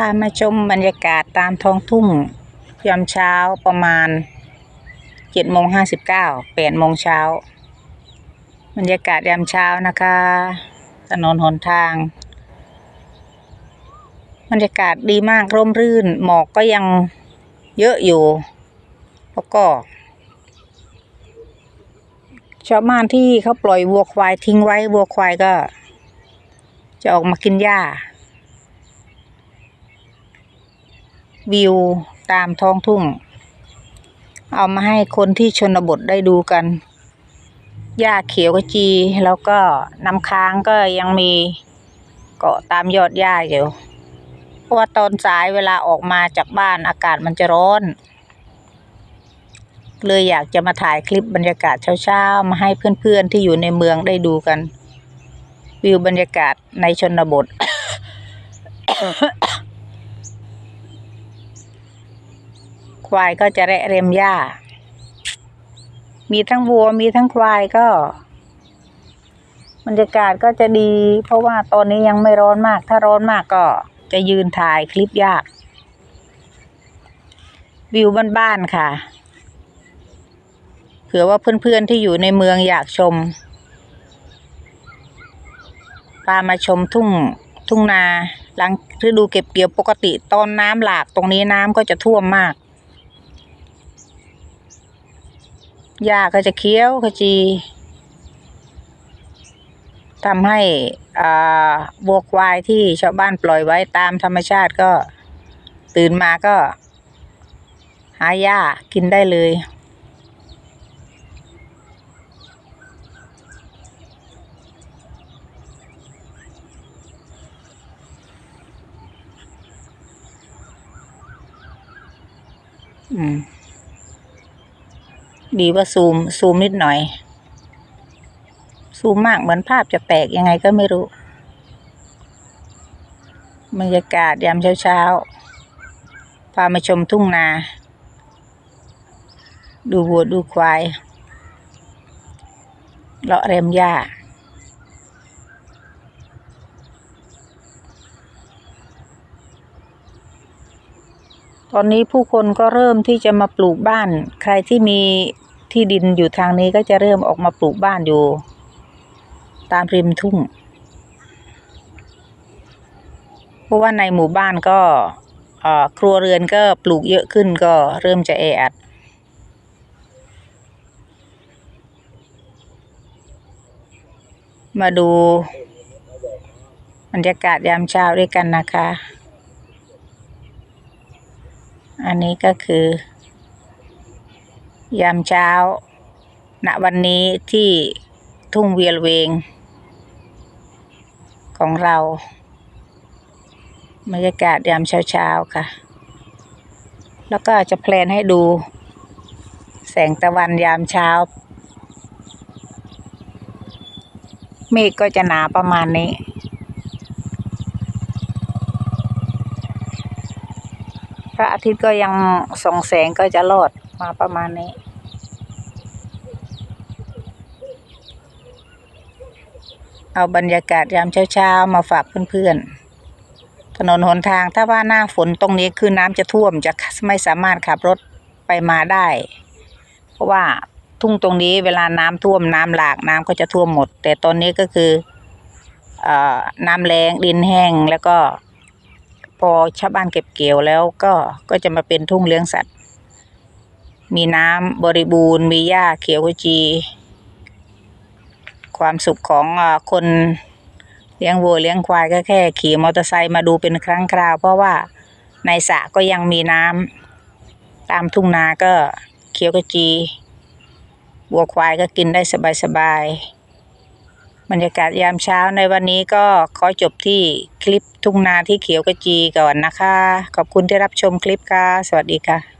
พามาชมบรรยากาศตามท้องทุ่งยามเช้าประมาณเจ็ดโมงห้าสิบเก้าแปดโมงเช้า บรรยากาศยามเช้านะคะ ถนนหนทาง บรรยากาศดีมากร่มรื่น หมอกก็ยังเยอะอยู่ แล้วก็ชาวบ้านที่เขาปล่อยวัวควายทิ้งไว้วัวควายก็ จะออกมากินหญ้า วิวตามท้องทุ่ง เอามาให้คนที่ชนบทได้ดูกัน หญ้าเขียวกจี แล้วก็น้ำค้างก็ยังมีเกาะตามยอดหญ้าอยู่ เพราะว่าตอนสายเวลาออกมาจากบ้านอากาศมันจะร้อน เลยอยากจะมาถ่ายคลิปบรรยากาศเช้าๆ มาให้เพื่อนๆที่อยู่ในเมืองได้ดูกัน วิวบรรยากาศในชนบท ควายก็จะแระเร็มหญ้า มีทั้งวัวมีทั้งควายก็บรรยากาศก็จะดี เพราะว่าตอนนี้ยังไม่ร้อนมาก ถ้าร้อนมากก็จะยืนถ่ายคลิปยาก วิวบ้านๆค่ะ เผื่อว่าเพื่อนๆที่อยู่ในเมืองอยากชมพามาชมทุ่งทุ่งนาหลังฤดูเก็บเกี่ยวปกติตอนน้ำหลากตรงนี้น้ำก็จะท่วมมาก หญ้าก็จะเคี้ยวขจีทำให้อ่าวัวควายที่ชาวบ้านปล่อยไว้ตามธรรมชาติก็ตื่นมาก็ หาหญ้ากินได้เลย อืม ดีว่าซูม ซูมนิดหน่อย ซูมมากเหมือนภาพจะแตกยังไงก็ไม่รู้บรรยากาศยามเช้าๆ พามาชมทุ่งนา ดูวัวดูควาย เลาะเร็มหญ้า ตอนนี้ผู้คนก็เริ่มที่จะมาปลูกบ้าน ใครที่มี ที่ดินอยู่ทางนี้ก็จะเริ่มออกมาปลูกบ้านอยู่ ตามริมทุ่ง เพราะว่าในหมู่บ้านก็ครัวเรือนก็ปลูกเยอะขึ้นก็เริ่มจะแออัดมาดูบรรยากาศยามเช้าด้วยกันนะคะ อันนี้ก็คือ ยามเช้า ณ วันนี้ที่ทุ่งเวียลเวง ของเราบรรยากาศยามเช้าๆค่ะ แล้วก็จะแพลนให้ดู แสงตะวันยามเช้า เมฆก็จะหนาประมาณนี้ พระอาทิตย์ก็ยังส่องแสงก็จะรอด มาประมาณนี้ เอาบรรยากาศยามเช้าๆมาฝากเพื่อนๆ ถนนหนทางถ้าว่าหน้าฝนตรงนี้คือน้ำจะท่วมจะไม่สามารถขับรถไปมาได้ เพราะว่าทุ่งตรงนี้เวลาน้ำท่วมน้ำหลากน้ำก็จะท่วมหมด แต่ตอนนี้ก็คืออน้ำแรงดินแห้งแล้วก็พอชาวบ้านเก็บเกี่ยวแล้วก็ก็จะมาเป็นทุ่งเลี้ยงสัตว์ มีน้ำบริบูรณ์ มีหญ้าเขียวขจี ความสุขของคนเลี้ยงวัวเลี้ยงควายก็แค่ขี่มอเตอร์ไซค์มาดูเป็นครั้งคราว เพราะว่าในสระก็ยังมีน้ำตามทุ่งนาก็เขียวขจีวัวควายก็กินได้สบายๆบรรยากาศยามเช้าในวันนี้ก็ขอจบที่คลิปทุ่งนาที่เขียวกระจีก่อนนะคะ ขอบคุณที่รับชมคลิปค่ะ สวัสดีค่ะ